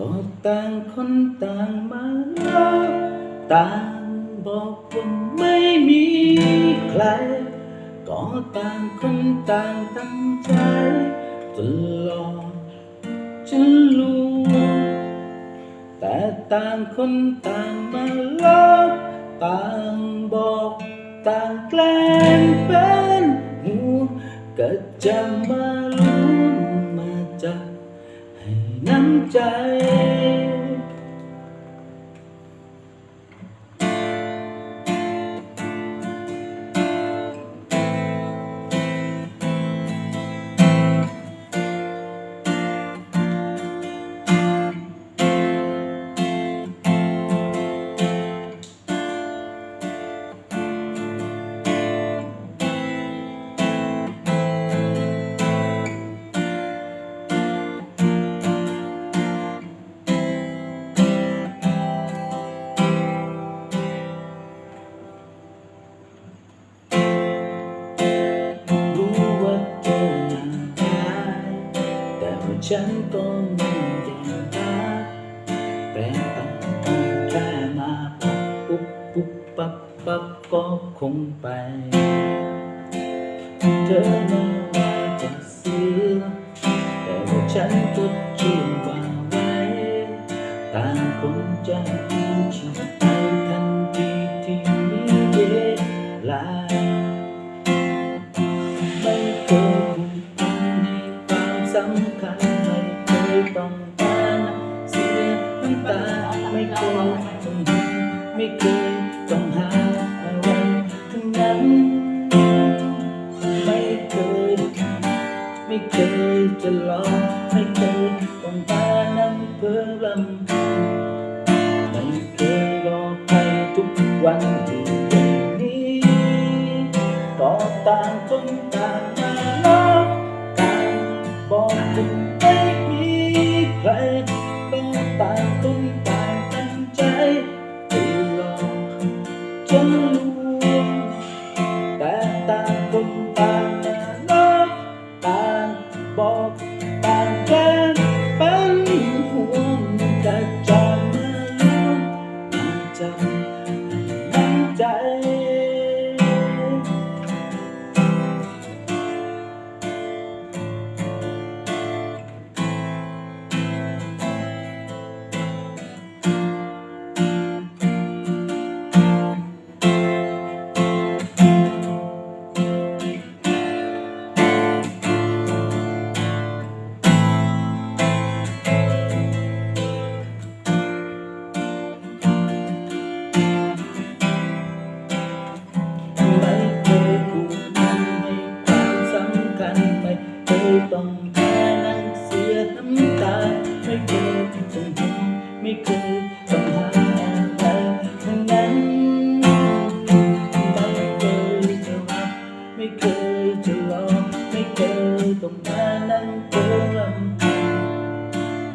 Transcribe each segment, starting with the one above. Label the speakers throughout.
Speaker 1: ก็ต่างคนต่างมาเล่าต่างบอกว่าไม่มีใคร ก็ต่างคนต่างตั้งใจตลอดจะรู้แต่ต่างคนต่างมาเล่าต่างบอกต่างแกล้งเป็นห่วก็จะมารู้มาจากให้น้ำใจ ฉันก็ไม่ได้รักแต่ต่างกันแค่มาปุ๊บปุ๊บปั๊บปั๊บก็คงไป เธอน่ารักกว่าเสือแต่ว่าฉันก็เชื่อว่าไว้ต่างคนจะมีชีวิต คัญไม่เคยต้องการเสียน้ำตาไม่เคยต้องหาไม่เคยต้องหาอะไรทั้งนั้น ไม่เคยไม่เคยจะลองไม่เคยต้องการน้ำเพื่อลำพังไม่เคยรอใครทุกวันอ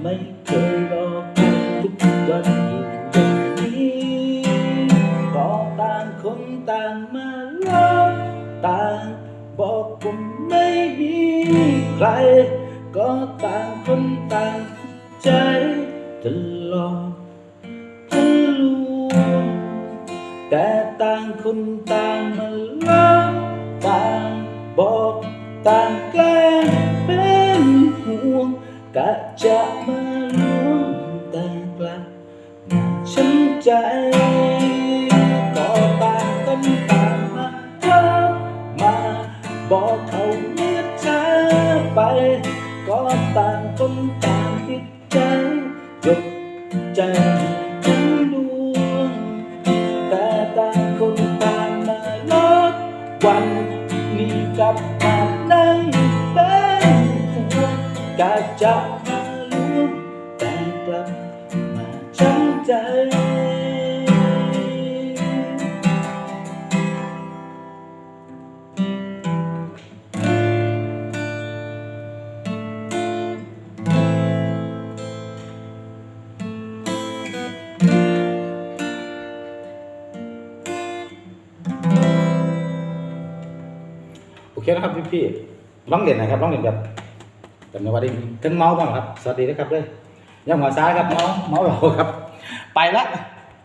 Speaker 1: ไม่เคยรอใครทุกวันอยู่อย่างนี้ก็ต่างคนต่างมาลอกต่างบอกผมไม่มีใคร ก็ต่างคนต่างใจตลอดจะรู้แต่ต่างคนต่างมาลอกต่างบอกต่างกล้งเป็น กะจะมาล้วงแต่กลับมาช้ำใจ ก็ต่างคนต่างมาเล่ามาบอกเขาเมื่อเธอไป ก็ต่างคนต่างติดใจจดใจทั้งดวงแต่ต่างคนต่างมาลดวันนี้กลับมานั่ง กะจะมาล้วงแต่กลับมาช้ำใจ
Speaker 2: โอเคนะครับพี่พี่ๆร้องเรียนหนะครับร้องเรียนแบบ แต่ในวันนี้ถึงเมาบ้างครับ สวัสดีนะครับเลยยังหัวซ้ายครับเมาเมาเราครับ ไปแล้ว